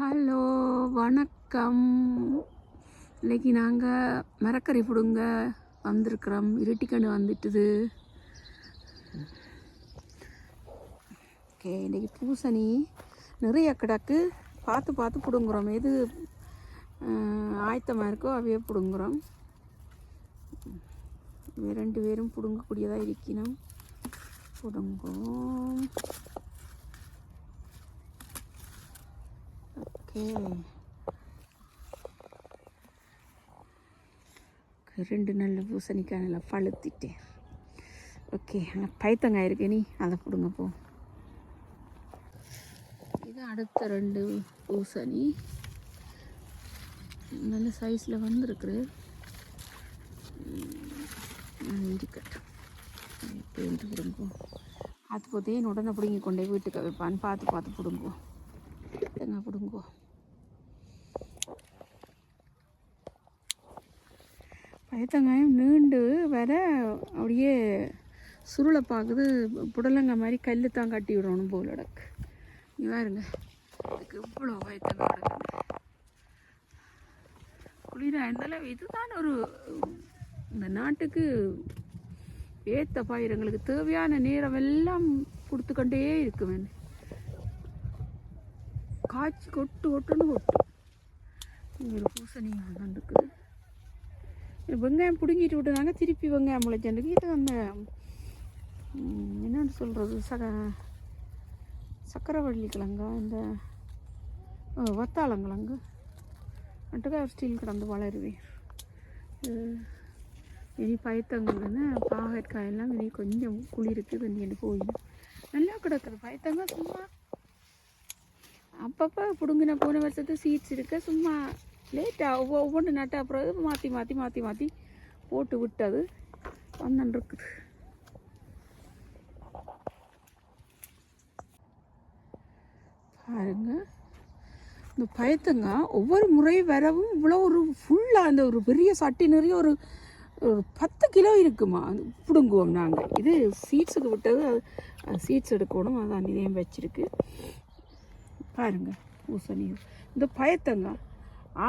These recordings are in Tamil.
ஹலோ வணக்கம். இன்றைக்கி நாங்கள் மரக்கறி பிடுங்க வந்திருக்கிறோம். இருட்டிக்கண்டு வந்துட்டுது. ஓகே இன்றைக்கி பூசணி. நிறைய கிடக்கு. பார்த்து பார்த்து பிடுங்குறோம். எது ஆயத்தமாக இருக்கோ அவையே பிடுங்குறோம். ரெண்டு பேரும் பிடுங்கக்கூடியதாக இருக்கணும் பிடுங்குவோம். இருக்குது ரெண்டு நல்ல பூசணிக்காய் நல்லா பழுத்திட்டேன். ஓகே அங்கே பைத்தங்காய் இருக்கு நீ அதை கொடுங்க போ. இது அடுத்த ரெண்டு பூசணி. நல்ல சைஸில் வந்துருக்குது. இருக்கட்டும். பேருந்து பிடுங்குவோம் பார்த்து போதே உடனே பிடுங்கி கொண்டே வீட்டுக்கு வைப்பான்னு பார்த்து பார்த்து பிடுங்குவோம். தேங்காய் பிடுங்குவோம் பயத்தங்காயம் நீண்டு வர அப்படியே சுருளை பார்க்குது. புடலங்காய் மாதிரி கல் தான் கட்டி விடணும் போல் இடக்கு நீ பாருங்க. இதுக்கு இவ்வளோ பயத்தங்காய் கிடக்குது குளிரா இருந்தாலும் இதுதான் ஒரு இந்த நாட்டுக்கு ஏத்த பயிரங்களுக்கு தேவையான நேரம் எல்லாம் கொடுத்துக்கொண்டே இருக்குவேன் காய்ச்சி கொட்டு கொட்டுன்னு ஒட்டு இங்கே ஒரு பூசணி வந்துருக்குது. வெங்காயம் பிடுங்கிட்டு விட்டுனாங்க திருப்பி வெங்காயம் முளைச்சேன் இது அந்த என்னென்னு என்னன்னு சொல்கிறது சக சக்கரவள்ளி கிழங்கா? இந்த ஓ, வத்தாளங்கிழங்கு மட்டுக்கா ஸ்டீல் கிடந்து வளருவேன் இனி பயத்தங்கன்னு பாகற்காயெல்லாம் இனி கொஞ்சம் குளிருக்கு கொஞ்சம் போயிடும். நல்லா கிடக்குது. பயத்தங்க சும்மா அப்பப்போ பிடுங்கின போன வருஷத்து சீட்ஸ் இருக்க. சும்மா லேட்டாக ஒவ்வொரு ஒவ்வொன்று நட்ட அப்புறம் மாற்றி மாற்றி மாற்றி மாற்றி போட்டு விட்டது. வந்துருக்குது பாருங்க. இந்த பயத்தங்க ஒவ்வொரு முறை வரவும் இவ்வளோ ஒரு ஃபுல்லாக அந்த ஒரு பெரிய சட்டி நிறைய ஒரு ஒரு பத்து கிலோ இருக்குமா? அது பிடுங்குவோம் நாங்கள் இது சீட்ஸுக்கு விட்டது. அது சீட்ஸ் எடுக்கணும். அதான் இதையும் வச்சுருக்கு. பாருங்க பூசணி இந்த பயத்தங்க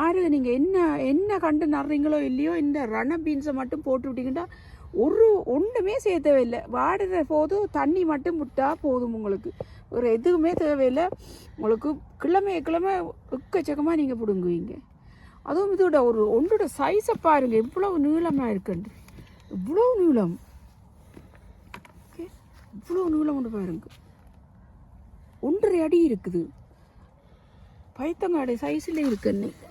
ஆறு நீங்கள் என்ன என்ன கண்டு நடுறீங்களோ இல்லையோ இந்த ரண பீன்ஸை மட்டும் போட்டு விட்டீங்கன்னா ஒரு ஒன்றுமே செய்ய தேவையில்லை. வாடுற போதும் தண்ணி மட்டும் விட்டால் போதும் உங்களுக்கு. ஒரு எதுவுமே தேவையில்லை. உங்களுக்கு கிழமை கிழமை எக்கச்சக்கமாக நீங்கள் பிடுங்குவீங்க. அதுவும் இதோட ஒரு ஒன்றோட சைஸை பாருங்கள் இவ்வளோ நீளமாக இருக்குண்டு இவ்வளோ நீளம். ஓகே? இவ்வளோ நீளம் ஒன்று பாருங்க. ஒன்றரை அடி இருக்குது. பைத்தங்காடை சைஸில் இருக்கு இன்னைக்கு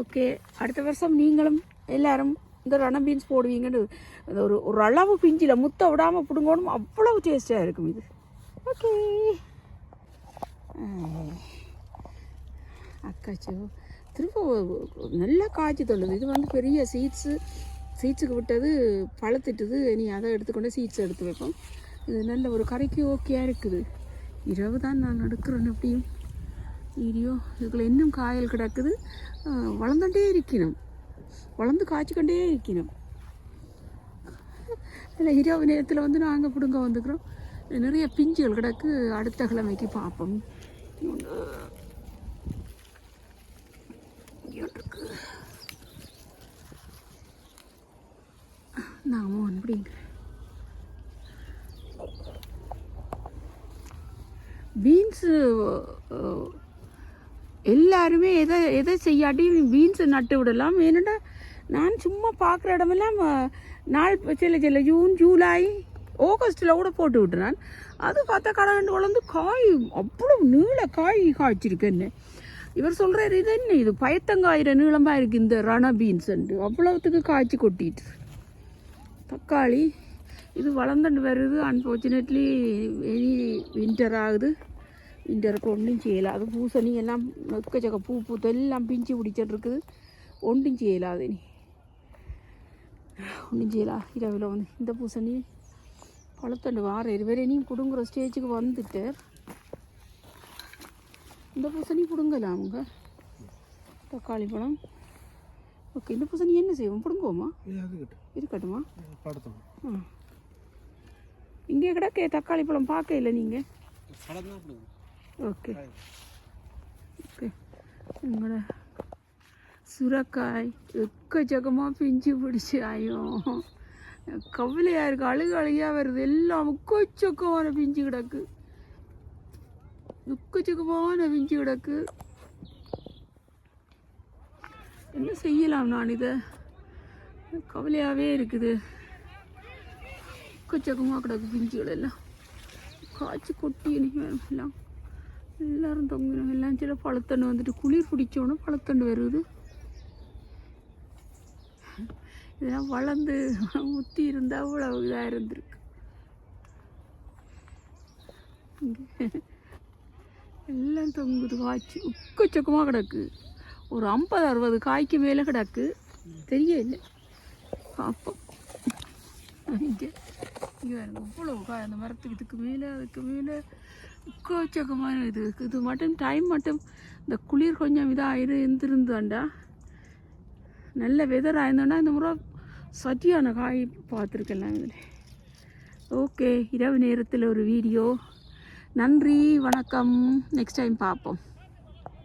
ஓகே அடுத்த வருஷம் நீங்களும் எல்லாரும் இந்த ரணம் பீன்ஸ் போடுவீங்கன்னு ஒரு ஒரு அளவு பிஞ்சில் முத்த விடாமல் பிடுங்கணும். அவ்வளவு டேஸ்ட்டாக இருக்கும் இது. ஓகே அக்காச்சோ திரும்ப நல்லா காய்ச்சி தள்ளுது. இது வந்து பெரிய சீட்ஸு சீட்ஸுக்கு விட்டது பழுத்துட்டுது. நீ அதை எடுத்துக்கொண்டு சீட்ஸ் எடுத்து வைப்போம். இது நல்ல ஒரு கரைக்கு ஓகேயாக இருக்குது. இரவு தான் நான் எடுக்கிறேன் எப்படியும் இடியோ இதுக்குள்ள இன்னும் காயல் கிடக்குது. வளர்ந்துட்டே இருக்கணும். வளர்ந்து காய்ச்சிக்கொண்டே இருக்கணும். இல்லை இரவு நேரத்தில் வந்து நாங்கள் பிடுங்க வந்துக்கிறோம். நிறைய பிஞ்சுகள் கிடக்கு. அடுத்த கிழமைக்கு பார்ப்போம். ஒன்று இங்கே பிடிங்க பீன்ஸு uh, எல்லாருமே எதை எதை செய்யாட்டி பீன்ஸை நட்டு விடலாம். ஏன்னா நான் சும்மா பார்க்குற இடமெல்லாம் நாள் சில சில ஜூன் ஜூலை ஆகஸ்ட்டில் கூட போட்டு விட்டுறான். அது பார்த்தா கடகண்டு வளர்ந்து காய் அவ்வளோ நீள காய் காய்ச்சிருக்கு என்ன. இவர் சொல்கிறார் இது என்ன? இது பயத்தங்காயிர நீளமாக இருக்குது இந்த ரண பீன்ஸ் அவ்வளோத்துக்கு காய்ச்சி கொட்டிட்டு தக்காளி இது வளர்ந்துட்டு வருது. அன்ஃபார்ச்சுனேட்லி எனி வின்டர் ஆகுது. வின்டருக்கு ஒன்றும் செய்யலை. அது பூசணி எல்லாம் எக்கச்சக்க பூ பூத்து எல்லாம் பிஞ்சு பிடிச்சிட்டு இருக்குது. ஒன்றும் செய்யலாது நீ ஒன்றும் செய்யலா. இரவில் வந்து இந்த பூசணி பழுத்தண்டு. வார இருவரையும் பிடுங்குற ஸ்டேஜுக்கு வந்துட்டு. இந்த பூசணி பிடுங்கலாம் அவங்க? தக்காளி பழம். ஓகே இந்த பூசணி என்ன செய்வோம்? பிடுங்குவோமா? இருக்கட்டுமா? ஆ. இங்கே கிடக்கே தக்காளி பழம் பார்க்க இல்லை நீங்கள் ஓகே. ஓகே. எங்களோட சுரக்காய் எக்கச்சக்கமாக பிஞ்சு பிடிச்சி ஆயும் கவலையாக இருக்குது அழுகு அழுகையாக வருது. எல்லாம் உக்கச்சக்கமான பிஞ்சு கிடக்கு. உக்கச்சக்கமான பிஞ்சு கிடக்கு. என்ன செய்யலாம் நான் இதை? கவலையாகவே இருக்குது. உக்கச்சக்கமாக கிடக்கு பிஞ்சுகள் எல்லாம் காய்ச்சி கொட்டி எனக்கு எல்லாம் எல்லாரும் தொங்கணும் எல்லாம் சில பழத்தண்டு வந்துட்டு குளிர் பிடிச்சோன்னு பழத்தண்டு வருது இதெல்லாம் வளர்ந்து முத்தி இருந்தால் அவ்வளோ இதாக இருந்திருக்கு எல்லாம் தொங்குது காய்ச்சி உக்கச்சக்கமாக கிடக்கு ஒரு ஐம்பது அறுபது காய்க்கு மேலே கிடக்கு தெரியல பார்ப்போம் இங்கே இங்கே இவ்வளோ காய் அந்த மரத்துக்கு இதுக்கு மேலே அதுக்கு மேலே. உக்கச்சக்கமான இது. இது மட்டும் டைம் மட்டும். இந்த குளிர் கொஞ்சம் இதாக இரு இருந்திருந்தாண்டா நல்ல வெதர் ஆயிருந்தோன்னா இந்த முறை சட்டியான காய் பார்த்துருக்கலாம் இதில். ஓகே இரவு நேரத்தில் ஒரு வீடியோ. நன்றி வணக்கம். நெக்ஸ்ட் டைம் பார்ப்போம்.